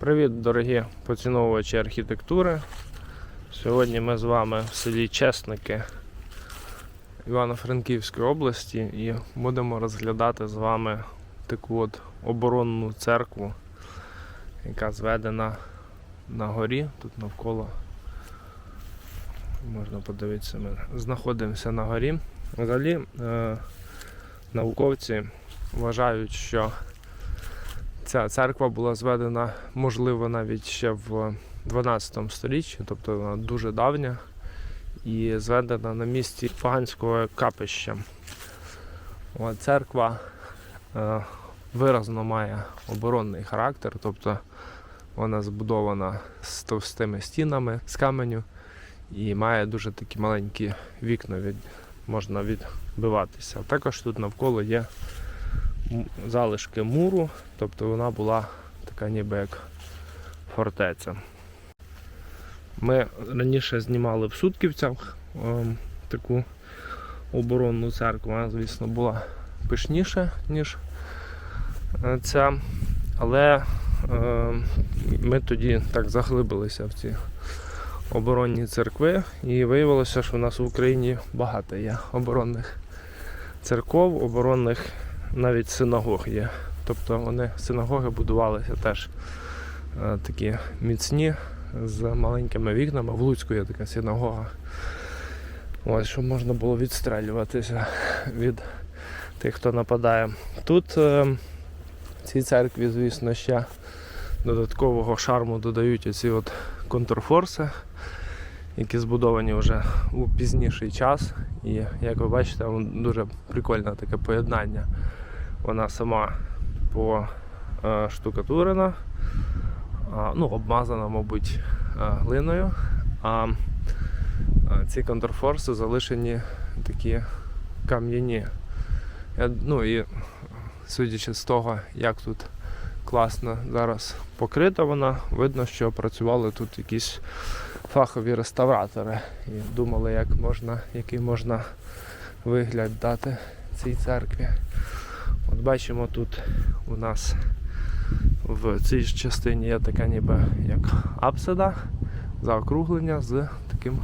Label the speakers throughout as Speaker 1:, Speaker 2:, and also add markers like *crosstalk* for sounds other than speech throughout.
Speaker 1: Привіт, дорогі поціновувачі архітектури. Сьогодні ми з вами в селі Чесники Івано-Франківської області і будемо розглядати з вами таку от оборонну церкву, яка зведена на горі, тут навколо. Можна подивитися, ми знаходимося на горі. Взагалі, е, науковці вважають, що Ця церква була зведена, можливо, навіть ще в 12 столітті, тобто вона дуже давня, і зведена на місці поганського капища. Церква е, виразно має оборонний характер, тобто вона збудована з товстими стінами з каменю і має дуже такі маленькі вікна, від, можна відбиватися. Також тут навколо є залишки муру, тобто вона була така ніби як фортеця. Ми раніше знімали в Сутківцях ем, таку оборонну церкву. Вона, звісно, була пишніша, ніж е, ця, але ем, ми тоді так заглибилися в ці оборонні церкви, і виявилося, що в нас в Україні багато є оборонних церков, оборонних навіть синагог є. Тобто вони синагоги будувалися теж е, такі міцні з маленькими вікнами. В Луцьку є така синагога. Ось, щоб можна було відстрелюватися від тих, хто нападає. Тут е, в цій церкві, звісно, ще додаткового шарму додають оці от контрфорси, які збудовані вже у пізніший час. І як ви бачите, дуже прикольне таке поєднання. Вона сама поштукатурена, а, ну, обмазана, мабуть, глиною. А а ці контрфорси залишені такі кам'яні. Ну і судячи з того, як тут класно зараз покрита вона, видно, що працювали тут якісь фахові реставратори і думали, як можна, який можна вигляд дати цій церкві. От бачимо тут у нас в цій частині є така ніби як апсида, заокруглення з таким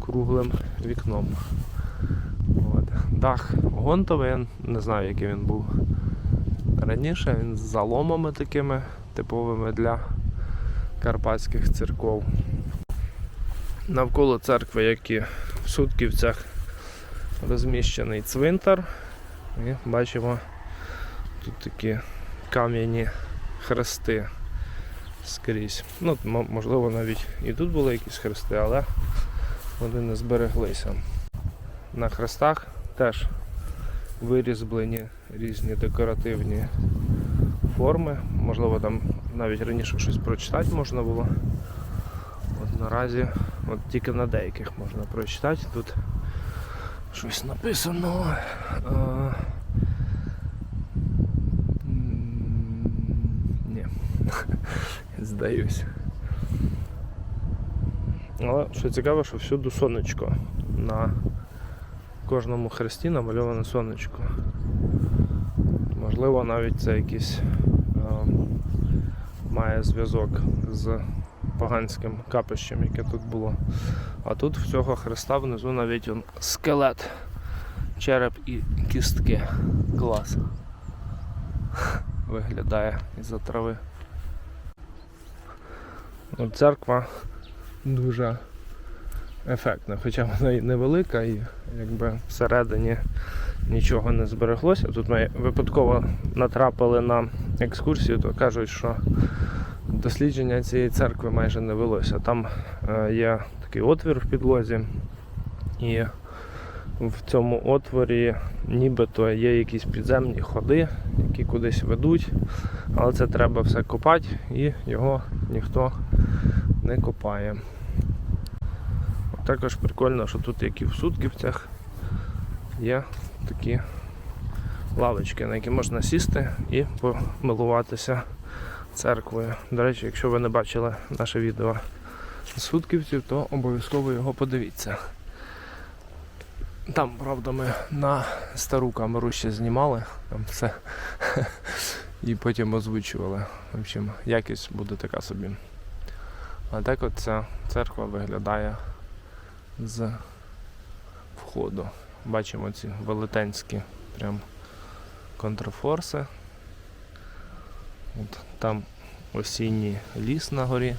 Speaker 1: круглим вікном. От. Дах гонтовий, я не знаю, який він був раніше, він з заломами такими типовими для карпатських церков. Навколо церкви, як і в Сутківцях, розміщений цвинтар. І бачимо тут такі кам'яні хрести скрізь. Ну, можливо, навіть і тут були якісь хрести, але вони не збереглися. На хрестах теж вирізблені різні декоративні форми. Можливо, там навіть раніше щось прочитати можна було. От наразі от тільки на деяких можна прочитати. Тут щось написано. *laughs* Здаюсь. Але що цікаво, що всюди сонечко. На кожному хресті намальоване сонечко. Можливо, навіть це якийсь ем, має зв'язок з поганським капищем, яке тут було. А тут в цього хреста внизу навіть он скелет, череп і кістки. Клас. Виглядає із-за трави. Церква дуже ефектна, хоча вона і невелика, і якби всередині нічого не збереглося. Тут ми випадково натрапили на екскурсію, то кажуть, що дослідження цієї церкви майже не велося. Там е, є такий отвір в підлозі, і в цьому отворі нібито є якісь підземні ходи, які кудись ведуть, але це треба все копати і його ніхто не копає. Також прикольно, що тут, як і в Сутківцях, є такі лавочки, на які можна сісти і помилуватися церквою. До речі, якщо ви не бачили наше відео з Сутківців, то обов'язково його подивіться. Там, правда, ми на стару камеру ще знімали, там все *laughs* і потім озвучували. В общем, якість буде така собі. А так от ця церква виглядає з входу. Бачимо ці велетенські прям контрфорси. От, там осінній ліс на горі.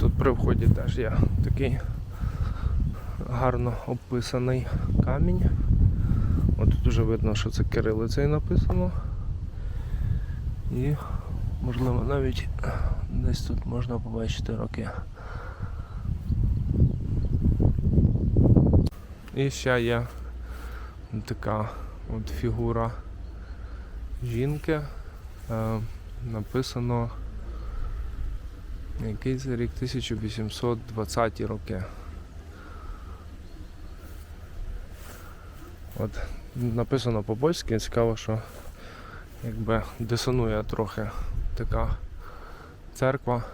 Speaker 1: Тут при вході теж є такий гарно описаний камінь. От тут вже видно, що це кирилицею написано. І можливо навіть десь тут можна побачити роки. І ще є така от фігура жінки. Е, написано який це рік 1820 роки. От написано по-польськи, цікаво, що якби дисонує трохи така церква.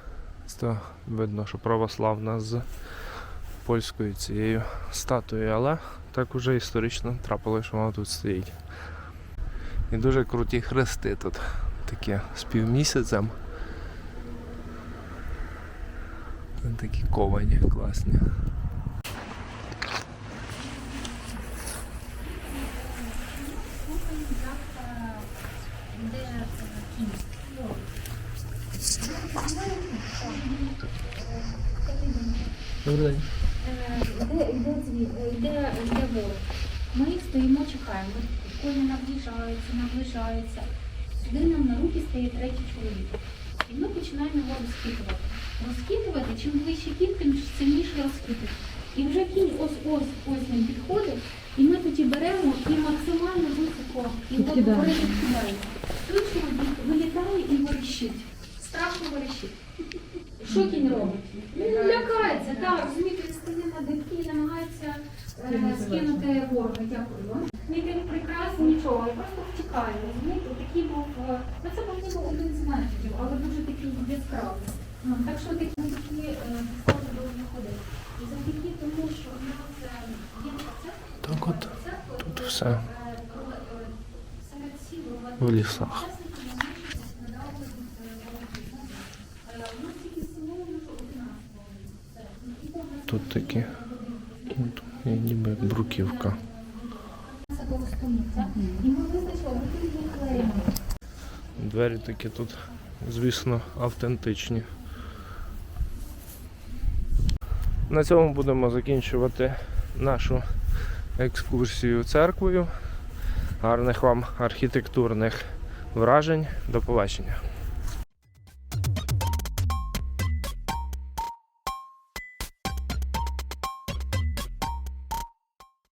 Speaker 1: То видно, що православна з польською цією статуєю, але так уже історично трапилося, що вона тут стоїть. І дуже круті хрести тут такі з півмісяцем. Такі ковані класні. Добрий день.
Speaker 2: Йде, йде, звід, йде, ворог. Ми їх стоїмо, чекаємо. Коні наближаються, наближаються. Сюди нам на руки стає третій чоловік. І ми починаємо його розхитувати. Розхитувати, чим ближче кінь, тим сильніше розхитує. І вже кінь ось ось ось він підходить, і ми тоді беремо і максимально високо його догори відкидаємо. Той чоловік вилітає і верещить. Страшно верещить. Що кінь робить? Він лякається, так, розумієте, він стає на дибки і намагається е, скинути ворога. Дякую вам. Ні тим прикрас, нічого, але просто втікає. Розумієте, такий був, ну це був ніби один з методів, але дуже такий яскравий. Так що такі такі е, підходи повинні ходити. І завдяки тому, що в нас е, є церква,
Speaker 1: Так от тут все
Speaker 2: коли, серед сіл
Speaker 1: в лісах. Тут такі. Ніби як бруківка. Двері такі тут, звісно, автентичні. На цьому будемо закінчувати нашу екскурсію церквою. Гарних вам архітектурних вражень. До побачення.